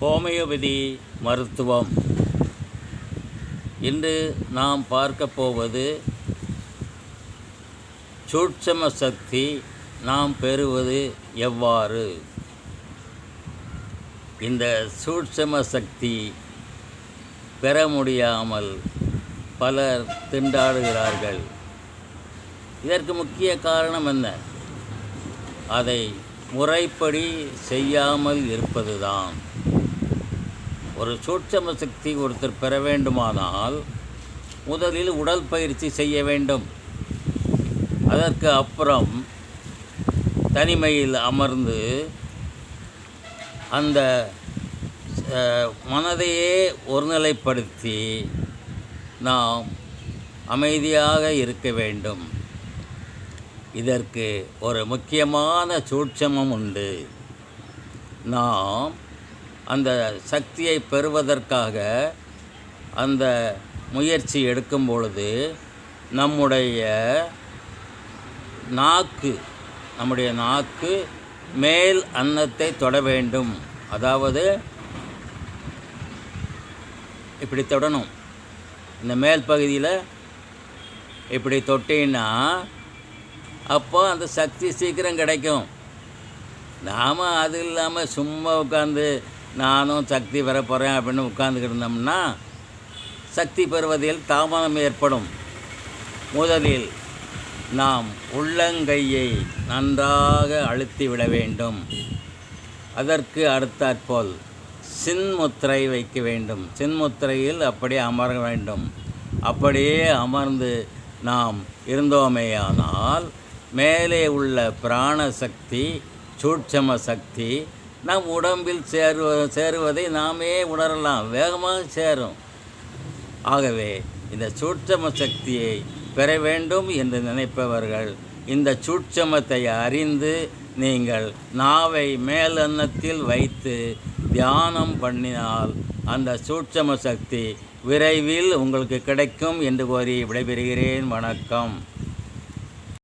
Homeopathy மருத்துவம். இன்று நாம் பார்க்க போவது சூட்சம சக்தி நாம் பெறுவது எவ்வாறு? இந்த சூட்சம சக்தி பெற முடியாமல் பலர் திண்டாடுகிறார்கள். இதற்கு முக்கிய காரணம் என்ன? அதை முறைப்படி செய்யாமல் இருப்பதுதான். ஒரு சூட்சம சக்தி ஒருத்தர் பெற வேண்டுமானால் முதலில் உடல் பயிற்சி செய்ய வேண்டும். அதற்கு அப்புறம் தனிமையில் அமர்ந்து அந்த மனதையே ஒருநிலைப்படுத்தி நாம் அமைதியாக இருக்க வேண்டும். இதற்கு ஒரு முக்கியமான சூட்சமம் உண்டு. நாம் அந்த சக்தியை பெறுவதற்காக அந்த முயற்சி எடுக்கும் பொழுது நம்முடைய நாக்கு நம்முடைய நாக்கு மேல் அன்னத்தை தொட வேண்டும். அதாவது இப்படி தொடணும். இந்த மேல் பகுதியில் இப்படி தொட்டின்னா அப்போ அந்த சக்தி சீக்கிரம் கிடைக்கும். நாம் அது இல்லாமல் சும்மா உட்காந்து நானும் சக்தி பெற போகிறேன் அப்படின்னு உட்காந்துக்கிட்டு இருந்தோம்னா சக்தி பெறுவதில் தாமதம் ஏற்படும். முதலில் நாம் உள்ளங்கையை நன்றாக அழுத்தி விட வேண்டும். அதற்கு அடுத்தாற்போல் சின்முத்திரை வைக்க வேண்டும். சின்முத்திரையில் அப்படியே அமர வேண்டும். அப்படியே அமர்ந்து நாம் இருந்தோமேயானால் மேலே உள்ள பிராண சக்தி சூட்சம சக்தி நம் உடம்பில் சேருவ சேருவதை நாமே உணரலாம். வேகமாக சேரும். ஆகவே இந்த சூட்சம சக்தியை பெற வேண்டும் என்று நினைப்பவர்கள் இந்த சூட்சமத்தை அறிந்து நீங்கள் நாவை மேலன்னத்தில் வைத்து தியானம் பண்ணினால் அந்த சூட்சம சக்தி விரைவில் உங்களுக்கு கிடைக்கும் என்று கோரி விடைபெறுகிறேன். வணக்கம்.